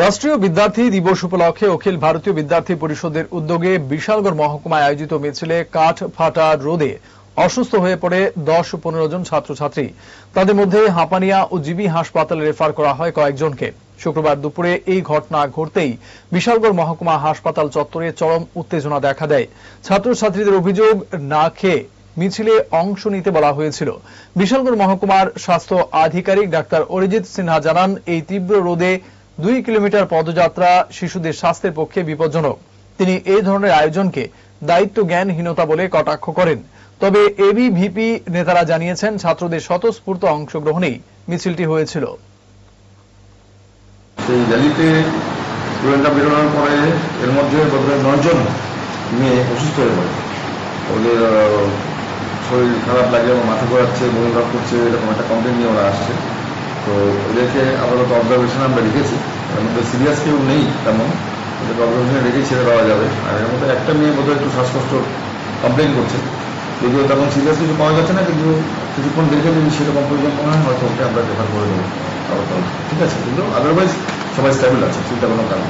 রাষ্ট্রীয় বিদ্যার্থী দিবস উপলক্ষে অখিল ভারতীয় বিদ্যার্থী পরিষদের উদ্যোগে বিশালগড় মহকুমায় আয়োজিত মিছিলে কাঠ ফাটা রোদে অসুস্থ হয়ে পড়ে দশ পনেরো জন ছাত্রছাত্রী। তাদের মধ্যে হাঁপানিয়া ও জিবি হাসপাতালে রেফার করা হয় কয়েকজনকে। শুক্রবার দুপুরে এই ঘটনা ঘটতেই বিশালগড় মহকুমা হাসপাতাল চত্বরে চরম উত্তেজনা দেখা দেয়। ছাত্রছাত্রীদের অভিযোগ, না খেয়ে মিছিলে অংশ নিতে বলা হয়েছিল। বিশালগড় মহকুমার স্বাস্থ্য আধিকারিক ডাক্তার অরিজিৎ সিনহা জানান, এই তীব্র রোদে দুই কিলোমিটার পদযাত্রা শিশুদের স্বাস্থ্যের পক্ষে বিপজ্জনক। তিনি এই ধরনের আয়োজনকে দায়িত্ব জ্ঞানহীনতা বলে কটাক্ষ করেন। তবে এবিভিপি নেতারা জানিয়েছেন, ছাত্রদের স্বতঃস্ফূর্ত অংশগ্রহণেই মিছিলটি হয়েছিল। সেই র্যালিতে স্টুডেন্টরা বেরোনোর পরে এর মধ্যে নয়জন মেয়ে অসুস্থ হয়ে পড়ে। ওদের শরীর খারাপ লাগে মাথা ঘোরাচ্ছে, বমি করছে, এরকম একটা কমপ্লেন নিয়ে ওরা আসছে। তো ওদেরকে আপাতত অবজারভেশন আমরা রেখেছি। এর মধ্যে সিরিয়াস কেউ নেই তেমন। ওদেরকে অবজারভেশনে রেখেই ছেড়ে দেওয়া যাবে। আর এর মধ্যে একটা মেয়ে বোধহয় একটু শ্বাসকষ্ট কমপ্লেন করছে। যদিও তেমন সিরিয়াস কিছু পাওয়া যাচ্ছে না কিন্তু কিছুক্ষণ দেখে যদি সেরকম প্রয়োজন মনে হয় হয়তো ওকে আমরা রেফার করে দেবো। আপাতত। ঠিক আছে কিন্তু আদারওয়াইজ সবাই স্টেবল আছে চিন্তা কোনো কারণ।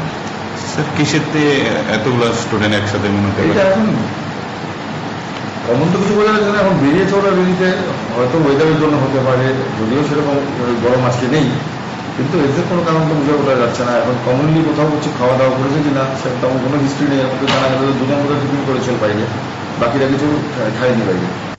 স্যার কিসেতে এতগুলো স্টুডেন্ট একসাথে মনে এটা এখন কমন তো কিছু বোঝা যাচ্ছে না, এখন বেরিয়েছে ওরা বেরিয়েছে, হয়তো ওয়েদারের জন্য হতে পারে, যদিও সেরকম গরম আজকে নেই, কিন্তু এদের কোনো কারণ তো বুঝে বোঝা যাচ্ছে না। এখন কমনলি কোথাও হচ্ছে খাওয়া দাওয়া করেছে কি না সেটা তেমন কোনো হিস্ট্রি নেই, আমাকে জানা গেল দুজন করে টিফিন করেছিল বাইরে, বাকিরা কিছু খায়নি বাইরে।